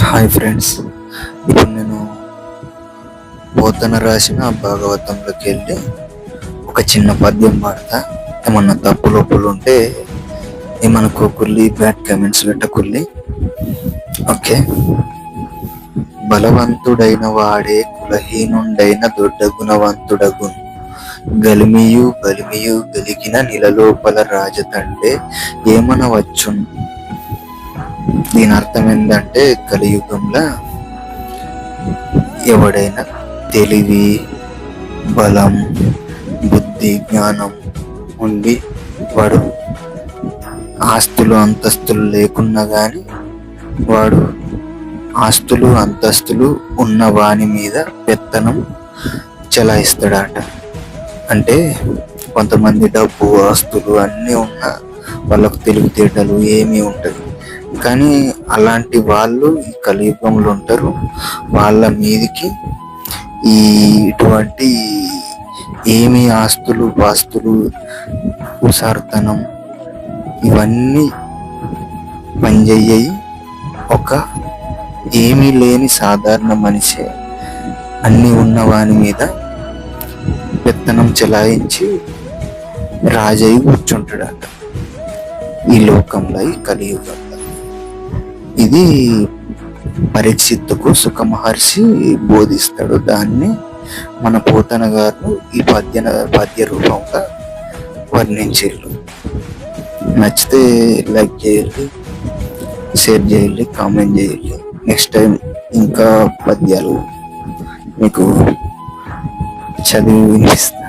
Hi friends. ఇప్పుడు నేను పోతన రాసిన భాగవతంలోకి వెళ్ళి ఒక చిన్న పద్యం పాడతా ఏమన్నా తప్పు లోపులు ఉంటే ఏమనుకోకుల్లి బ్యాడ్ కమెంట్స్ పెట్టకుల్లి ఓకే. బలవంతుడైన వాడే కులహీనుండైన దొడ్డ గుణవంతుడగు గలిమియు బలిమియు గలిగిన నిలలోపల రాజతండే ఏమనవచ్చును? దీని అర్థం ఏంటంటే కలియుగంలో ఎవడైనా తెలివి బలం బుద్ధి జ్ఞానం ఉండి వాడు ఆస్తులు అంతస్తులు లేకున్నా కానీ వాడు ఆస్తులు అంతస్తులు ఉన్న వాని మీద పెత్తనం చెలాయిస్తాడట. అంటే కొంతమంది డబ్బు ఆస్తులు అన్నీ ఉన్న వాళ్ళకు తెలివితేటలు ఏమీ ఉంటుంది కానీ అలాంటి వాళ్ళు ఈ కలియుగంలో ఉంటారు. వాళ్ళ మీదికి ఈ ఇటువంటి ఏమి ఆస్తులు పాస్తులు ఉసార్తనం ఇవన్నీ పనిచేయ్యాయి. ఒక ఏమీ లేని సాధారణ మనిషి అన్ని ఉన్నవాని మీద పెత్తనం చెలాయించి రాజయ్య కూర్చుంటాడట ఈ లోకంలో ఈ కలియుగం ఇది పరీక్షిత్తుకు సుఖ మహర్షి బోధిస్తాడు. దాన్ని మన పోతన గారు ఈ పద్య పద్య రూపంగా వర్ణించారు నచ్చితే లైక్ చేయాలి షేర్ చేయాలి కామెంట్ చేయాలి నెక్స్ట్ టైం ఇంకా పద్యాలు మీకు చదివి వినిపిస్తాను.